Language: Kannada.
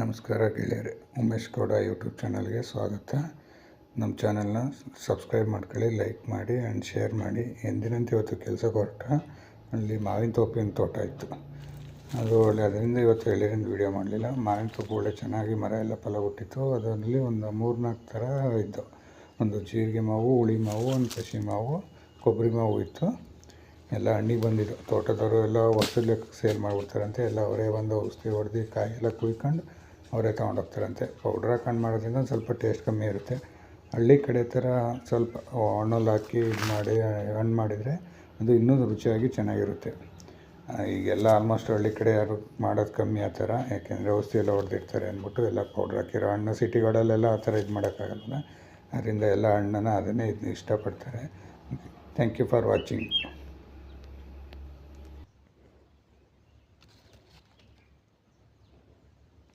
ನಮಸ್ಕಾರ ಗೆಳೆಯರೆ, ಉಮೇಶ್ ಗೌಡ ಯೂಟ್ಯೂಬ್ ಚಾನಲ್ಗೆ ಸ್ವಾಗತ. ನಮ್ಮ ಚಾನಲ್ನ ಸಬ್ಸ್ಕ್ರೈಬ್ ಮಾಡ್ಕೊಳ್ಳಿ, ಲೈಕ್ ಮಾಡಿ ಆ್ಯಂಡ್ ಶೇರ್ ಮಾಡಿ. ಎಂದಿನಂತೆ ಇವತ್ತು ಕೆಲಸಕ್ಕೆ ಹೊರಟ ಅಲ್ಲಿ ಮಾವಿನ ತೋಪಿನ ತೋಟ ಇತ್ತು. ಅದು ಒಳ್ಳೆ ಅದರಿಂದ ಇವತ್ತು ಎಳ್ಳಿರಿಂದ ವೀಡಿಯೋ ಮಾಡಲಿಲ್ಲ. ಮಾವಿನ ತೋಪು ಒಳ್ಳೆ ಚೆನ್ನಾಗಿ ಮರ ಎಲ್ಲ ಫಲ ಹುಟ್ಟಿತ್ತು ಅದರಲ್ಲಿ ಒಂದು ಮೂರು ನಾಲ್ಕು ಥರ ಇದ್ದವು ಒಂದು ಜೀರಿಗೆ ಮಾವು, ಹುಳಿ ಮಾವು, ಒಂದು ಕಸಿ ಮಾವು, ಕೊಬ್ಬರಿ ಮಾವು ಇತ್ತು. ಎಲ್ಲ ಹಣ್ಣಿಗೆ ಬಂದಿದ್ದು. ತೋಟದವರು ಎಲ್ಲ ವರ್ಷದ ಲೆಕ್ಕ ಸೇಲ್ ಮಾಡಿಬಿಡ್ತಾರಂತೆ. ಎಲ್ಲ ಅವರೇ ಬಂದು ಔಷಧಿ, ಹೊಡೆದು ಕಾಯಿ ಎಲ್ಲ ಕುಯ್ಕೊಂಡು ಅವರೇ ತೊಗೊಂಡೋಗ್ತಾರಂತೆ ಪೌಡ್ರ್ ಹಾಕೊಂಡು ಮಾಡೋದ್ರಿಂದ ಸ್ವಲ್ಪ ಟೇಸ್ಟ್ ಕಮ್ಮಿ ಇರುತ್ತೆ. ಹಳ್ಳಿ ಕಡೆ ಥರ ಸ್ವಲ್ಪ ಹಣ್ಣಲ್ಲಿ ಹಾಕಿ ಇದು ಮಾಡಿ, ಹಣ್ಣು ಮಾಡಿದರೆ ಅದು ಇನ್ನೂ ರುಚಿಯಾಗಿ ಚೆನ್ನಾಗಿರುತ್ತೆ. ಈಗೆಲ್ಲ ಆಲ್ಮೋಸ್ಟ್ ಹಳ್ಳಿ ಕಡೆ ಯಾರು ಮಾಡೋದು ಕಮ್ಮಿ ಆ ಥರ. ಯಾಕೆಂದರೆ ಔಷಧಿ ಎಲ್ಲ ಹೊಡೆದಿರ್ತಾರೆ ಅಂದ್ಬಿಟ್ಟು ಎಲ್ಲ ಪೌಡ್ರ್ ಹಾಕಿರೋ ಹಣ್ಣು ಸಿಟಿಗಳಲ್ಲೆಲ್ಲ ಆ ಥರ ಇದು ಮಾಡೋಕ್ಕಾಗಲ್ಲ ಅದರಿಂದ ಎಲ್ಲ ಹಣ್ಣನ್ನು ಅದನ್ನೇ ಇದು ಇಷ್ಟಪಡ್ತಾರೆ. Thank you for watching